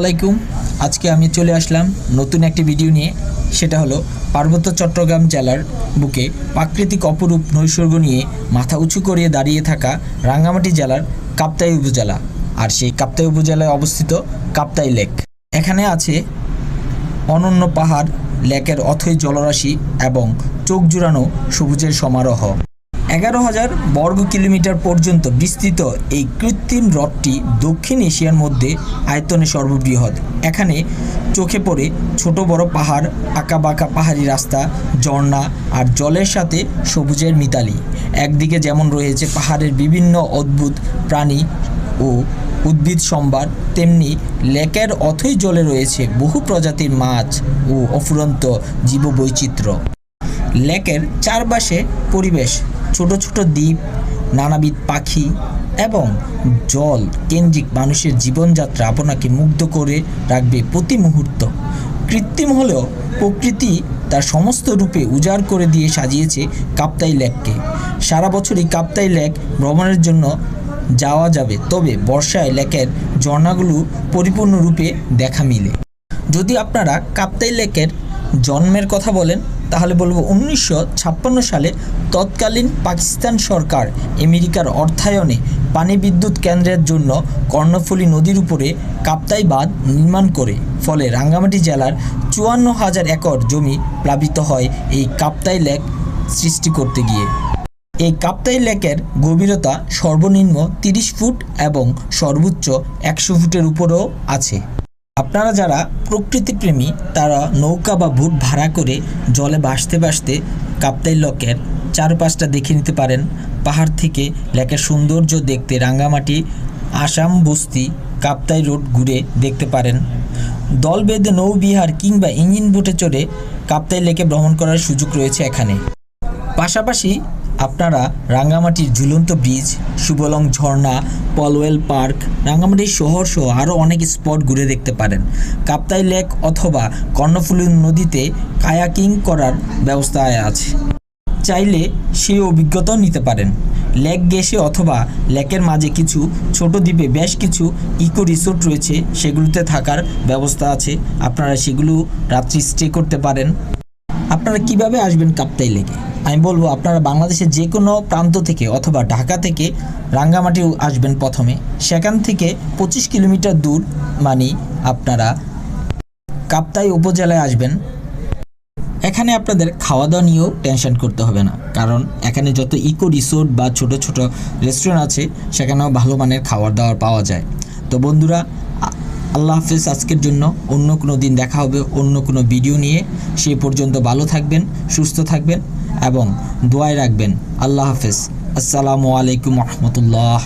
আলাইকুম। আজকে আমি চলে আসলাম নতুন একটি ভিডিও নিয়ে। সেটা হলো পার্বত্য চট্টগ্রাম জেলার বুকে প্রাকৃতিক অপরূপ নৈসর্গ নিয়ে মাথা উঁচু করিয়ে দাঁড়িয়ে থাকা রাঙ্গামাটি জেলার কাপ্তাই উপজেলা। আর সেই কাপ্তাই উপজেলায় অবস্থিত কাপ্তাই লেক। এখানে আছে অনন্য পাহাড়, লেকের অথৈ জলরাশি এবং চোখ জুড়ানো সবুজের সমারোহ। এগারো হাজার বর্গ কিলোমিটার পর্যন্ত বিস্তৃত এই কৃত্রিম হ্রদটি দক্ষিণ এশিয়ার মধ্যে আয়তনে সর্ববৃহৎ। এখানে চোখে পড়ে ছোট বড় পাহাড়, আঁকাবাঁকা পাহাড়ি রাস্তা, ঝর্ণা আর জলের সাথে সবুজের মিতালি। একদিকে যেমন রয়েছে পাহাড়ের বিভিন্ন অদ্ভুত প্রাণী ও উদ্ভিদ সম্ভার, তেমনি লেকের অথৈ জলে রয়েছে বহু প্রজাতির মাছ ও অফুরন্ত জীববৈচিত্র্য। লেকের চারপাশে পরিবেশ ছোট ছোট দ্বীপ, নানাবিধ পাখি এবং জল কেন্দ্রিক মানুষের জীবনযাত্রা আপনাকে মুগ্ধ করে রাখবে প্রতি মুহূর্ত। কৃত্রিম হলেও প্রকৃতি তার সমস্ত রূপে উজাড় করে দিয়ে সাজিয়েছে কাপ্তাই লেককে। সারা বছরই কাপ্তাই লেক ভ্রমণের জন্য যাওয়া যাবে, তবে বর্ষায় লেকের ঝর্ণাগুলো পরিপূর্ণরূপে দেখা মিলে। যদি আপনারা কাপ্তাই লেকের জন্মের কথা বলেন তাহলে বলব উনিশশো ছাপ্পান্ন সালে তৎকালীন পাকিস্তান সরকার আমেরিকার অর্থায়নে পানি বিদ্যুৎ কেন্দ্রের জন্য কর্ণফুলী নদীর উপরে কাপ্তাই বাঁধ নির্মাণ করে। ফলে রাঙ্গামাটি জেলার চুয়ান্ন হাজার একর জমি প্লাবিত হয় এই কাপ্তাই লেক সৃষ্টি করতে গিয়ে। এই কাপ্তাই লেকের গভীরতা সর্বনিম্ন তিরিশ ফুট এবং সর্বোচ্চ একশো ফুটের উপরেও আছে। আপনারা যারা প্রকৃতিপ্রেমী, তারা নৌকা বা বুট ভাড়া করে জলে ভাসতে ভাসতে কাপ্তাই লেকের চারপাশটা দেখে নিতে পারেন। পাহাড় থেকে লেকের সৌন্দর্য দেখতে রাঙ্গামাটি, আসাম, বস্তি, কাপ্তাই রোড ঘুরে দেখতে পারেন। দল বেঁধে নৌবিহার কিংবা ইঞ্জিন বোটে চড়ে কাপ্তাই লেকে ভ্রমণ করার সুযোগ রয়েছে এখানে। পাশাপাশি আপনারা রাঙ্গামাটির ঝুলন্ত ব্রিজ, সুবলং ঝর্ণা, পলওয়েল পার্ক, রাঙ্গামাটির শহর সহ আরও অনেক স্পট ঘুরে দেখতে পারেন। কাপ্তাই লেক অথবা কর্ণফুলী নদীতে কায়াকিং করার ব্যবস্থা আছে। চাইলে সেই অভিজ্ঞতাও নিতে পারেন। লেক গেসে অথবা লেকের মাঝে কিছু ছোট দ্বীপে বেশ কিছু ইকো রিসোর্ট রয়েছে, সেগুলোতে থাকার ব্যবস্থা আছে। আপনারা সেগুলো রাত্রি স্টে করতে পারেন। আপনারা কীভাবে আসবেন কাপ্তাই লেকে? আমি বলব আপনারা বাংলাদেশের যে কোনো প্রান্ত থেকে অথবা ঢাকা থেকে রাঙ্গামাটি আসবেন প্রথমে। সেখান থেকে পঁচিশ কিলোমিটার দূর মানে আপনারা কাপ্তাই উপজেলায় আসবেন। এখানে আপনাদের খাওয়া দাওয়া নিয়েও টেনশন করতে হবে না। কারণ এখানে যত ইকো রিসোর্ট বা ছোট ছোট রেস্টুরেন্ট আছে, সেখানেও ভালো মানের খাবার দাবার পাওয়া যায়। তো বন্ধুরা আল্লাহ হাফেজ, আজকের জন্য অন্য কোনো দিন দেখা হবে, অন্য কোনো ভিডিও নিয়ে। সেই পর্যন্ত ভালো থাকবেন, সুস্থ থাকবেন। এবং দোয়ায় রাখবেন। আল্লাহ হাফেজ। আসসালামু আলাইকুম রহমতুল্লাহ।